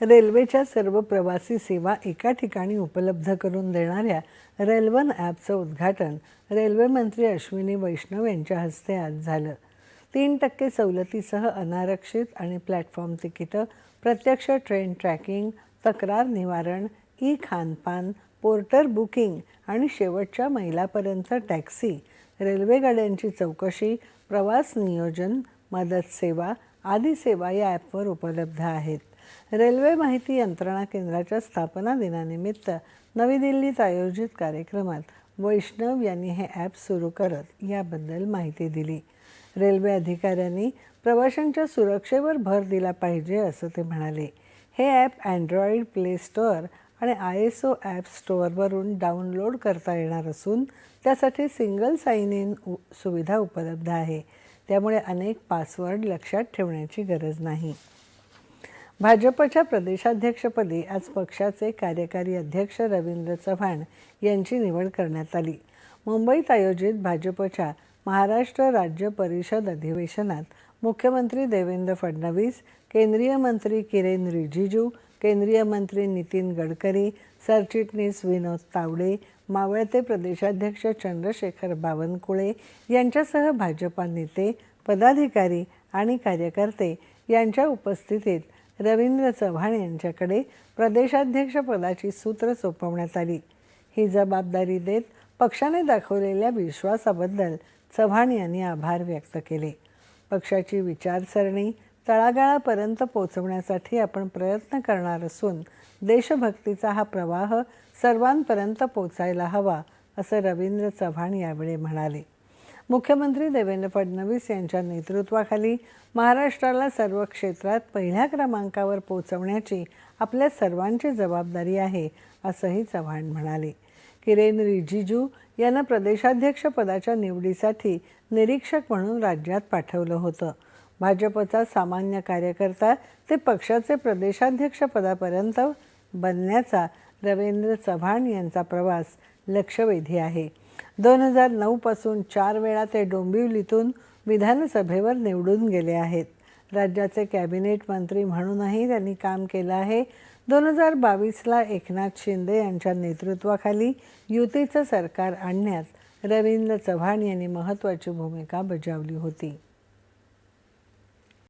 रेल्वेच्या सर्व प्रवासी सेवा एका ठिकाणी उपलब्ध करून देणाऱ्या रेल्वन ॲपचं उद्घाटन रेल्वेमंत्री अश्विनी वैष्णव यांच्या हस्ते आज झालं. तीन टक्के सवलतीसह अनारक्षित आणि प्लॅटफॉर्म तिकीटं प्रत्यक्ष ट्रेन ट्रॅकिंग तक्रार निवारण ई खानपान पोर्टर बुकिंग आणि शेवटच्या मैलापर्यंत टॅक्सी रेल्वेगाड्यांची चौकशी प्रवास नियोजन मदत सेवा आदी सेवा या ॲपवर उपलब्ध आहेत. रेल्वे माहिती यंत्रणा केंद्राच्या स्थापना दिनानिमित्त नवी दिल्लीत आयोजित कार्यक्रमात वैष्णव यांनी हे ॲप सुरू करत याबद्दल माहिती दिली. रेल्वे अधिकाऱ्यांनी प्रवाशांच्या सुरक्षेवर भर दिला पाहिजे असं ते म्हणाले. हे ॲप अँड्रॉइड प्ले स्टोअर आणि आय एस ओ ॲप स्टोअरवरून डाउनलोड करता येणार असून त्यासाठी सिंगल साइन इन सुविधा उपलब्ध आहे. त्यामुळे अनेक पासवर्ड लक्षात ठेवण्याची गरज नाही. भाजपच्या प्रदेशाध्यक्षपदी आज पक्षाचे कार्यकारी अध्यक्ष रवींद्र चव्हाण यांची निवड करण्यात आली. मुंबईत आयोजित भाजपच्या महाराष्ट्र राज्य परिषद अधिवेशनात मुख्यमंत्री देवेंद्र फडणवीस केंद्रीय मंत्री किरेन रिजिजू केंद्रीय मंत्री नितीन गडकरी सरचिटणीस विनोद तावडे मावळते प्रदेशाध्यक्ष चंद्रशेखर बावनकुळे यांच्यासह भाजपा नेते पदाधिकारी आणि कार्यकर्ते यांच्या उपस्थितीत रवींद्र चव्हाण यांच्याकडे प्रदेशाध्यक्षपदाची सूत्र सोपवण्यात आली. ही जबाबदारी देत पक्षाने दाखवलेल्या विश्वासाबद्दल चव्हाण यांनी आभार व्यक्त केले. पक्षाची विचारसरणी तळागाळापर्यंत पोचवण्यासाठी आपण प्रयत्न करणार असून देशभक्तीचा हा प्रवाह सर्वांपर्यंत पोचायला हवा असं रवींद्र चव्हाण यावेळी म्हणाले. मुख्यमंत्री देवेंद्र फडणवीस यांच्या नेतृत्वाखाली महाराष्ट्राला सर्व क्षेत्रात पहिल्या क्रमांकावर पोहोचवण्याची आपल्या सर्वांची जबाबदारी आहे असंही चव्हाण म्हणाले. किरेन रिजिजू यांना प्रदेशाध्यक्षपदाच्या निवडीसाठी निरीक्षक म्हणून राज्यात पाठवलं होतं. भाजपचा सामान्य कार्यकर्ता ते पक्षाचे प्रदेशाध्यक्षपदापर्यंत बनण्याचा रवींद्र चव्हाण यांचा प्रवास लक्षवेधी आहे. दोन हजार नऊपासून चार वेळा ते डोंबिवलीतून विधानसभेवर निवडून गेले आहेत. राज्याचे कॅबिनेट मंत्री म्हणूनही त्यांनी काम केलं आहे. दोन हजार बावीसला एकनाथ शिंदे यांच्या नेतृत्वाखाली युतीचं सरकार आणण्यात रवींद्र चव्हाण यांनी महत्त्वाची भूमिका बजावली होती.